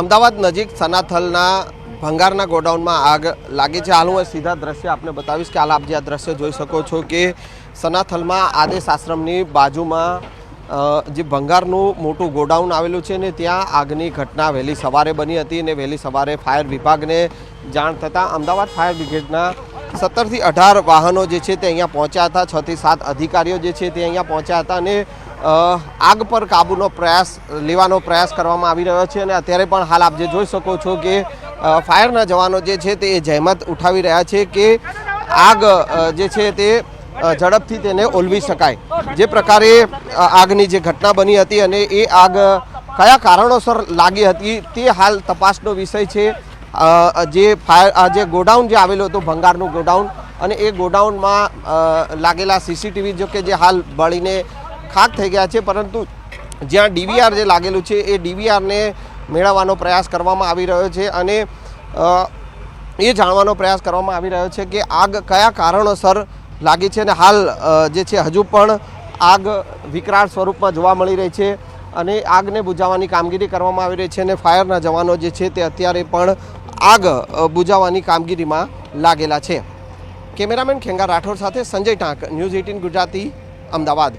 અમદાવાદ નજીક સનાથલના ભંગારના ગોડાઉનમાં આગ લાગી છે. હાલ હું સીધા દ્રશ્ય આપને બતાવીશ કે હાલ આપ જે આ દ્રશ્ય જોઈ શકો છો કે સનાથલમાં આદેશ આશ્રમની બાજુમાં જે ભંગારનું મોટું ગોડાઉન આવેલું છે ને ત્યાં આગની ઘટના વહેલી સવારે બની હતી અને વહેલી સવારે ફાયર વિભાગને જાણ થતાં અમદાવાદ ફાયર બ્રિગેડના સત્તરથી અઢાર વાહનો જે છે તે અહીંયા પહોંચ્યા હતા. છથી સાત અધિકારીઓ જે છે તે અહીંયા પહોંચ્યા હતા અને આગ પર કાબૂનો પ્રયાસ, લેવાનો પ્રયાસ કરવામાં આવી રહ્યો છે અને અત્યારે પણ હાલ આપ જે જોઈ શકો છો કે ફાયરના જવાનો જે છે તે જહેમત ઉઠાવી રહ્યા છે કે આગ જે છે તે ઝડપથી તેને ઓલવી શકાય. જે પ્રકારે આગની જે ઘટના બની હતી અને એ આગ કયા કારણોસર લાગી હતી તે હાલ તપાસનો વિષય છે. જે ફાયર જે ગોડાઉન જે આવેલું હતું, ભંગારનું ગોડાઉન અને એ ગોડાઉનમાં લાગેલા સીસીટીવી જો કે જે હાલ બળીને ખાક થઈ ગયા છે, પરંતુ જ્યાં ડીવીઆર જે લાગેલું છે, એ ડીવીઆરને મેળવવાનો પ્રયાસ કરવામાં આવી રહ્યો છે અને એ જાણવાનો પ્રયાસ કરવામાં આવી રહ્યો છે કે આગ કયા કારણોસર લાગી છે અને હાલ જે છે, હજુ પણ આગ વિકરાળ સ્વરૂપમાં જોવા મળી રહી છે અને આગને બુઝાવવાની કામગીરી કરવામાં આવી રહી છે અને ફાયરના જવાનો જે છે તે અત્યારે પણ આગ બુઝાવવાની કામગીરીમાં લાગેલા છે. કેમેરામેન ખેંગા રાઠોડ સાથે સંજય ટાંક, ન્યૂઝ એઇટીન ગુજરાતી, અમદાવાદ.